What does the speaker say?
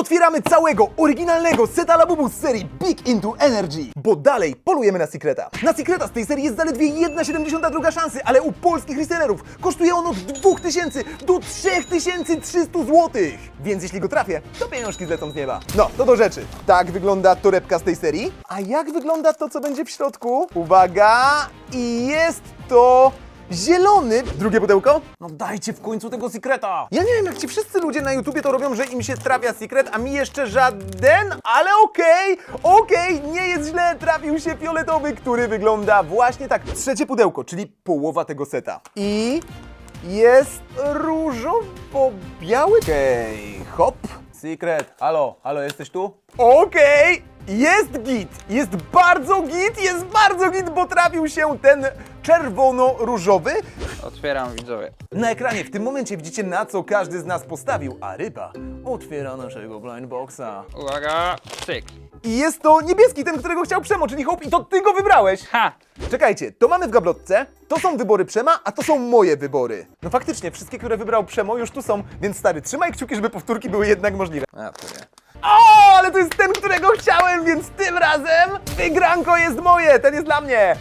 Otwieramy całego, oryginalnego seta Labubu z serii Big Into Energy, bo dalej polujemy na Secreta. Na Secreta z tej serii jest zaledwie 1,72 szansy, ale u polskich resellerów kosztuje on od 2000 do 3300 zł. Więc jeśli go trafię, to pieniążki zlecą z nieba. No, to do rzeczy. Tak wygląda torebka z tej serii. A jak wygląda to, co będzie w środku? Uwaga! I jest to... Zielony! Drugie pudełko? No dajcie w końcu tego Secreta! Ja nie wiem, jak ci wszyscy ludzie na YouTubie to robią, że im się trafia Secret, a mi jeszcze żaden, ale okej, okej, nie jest źle, trafił się fioletowy, który wygląda właśnie tak. Trzecie pudełko, czyli połowa tego seta. I jest różowo-biały. Okej, hop. Secret, halo, halo, jesteś tu? Okej, jest git, jest bardzo git, jest bardzo git, bo trafił się ten czerwono-różowy. Otwieram widzowie. Na ekranie w tym momencie widzicie na co każdy z nas postawił, a ryba otwiera naszego blind boxa. Uwaga, cyk. I jest to niebieski, ten, którego chciał Przemo, czyli Hope i to ty go wybrałeś. Ha! Czekajcie, to mamy w gablotce, to są wybory Przema, a to są moje wybory. No faktycznie, wszystkie, które wybrał Przemo już tu są, więc stary, trzymaj kciuki, żeby powtórki były jednak możliwe. A, to nie. O, ale to jest ten, którego chciałem, więc tym razem wygranko jest moje, ten jest dla mnie.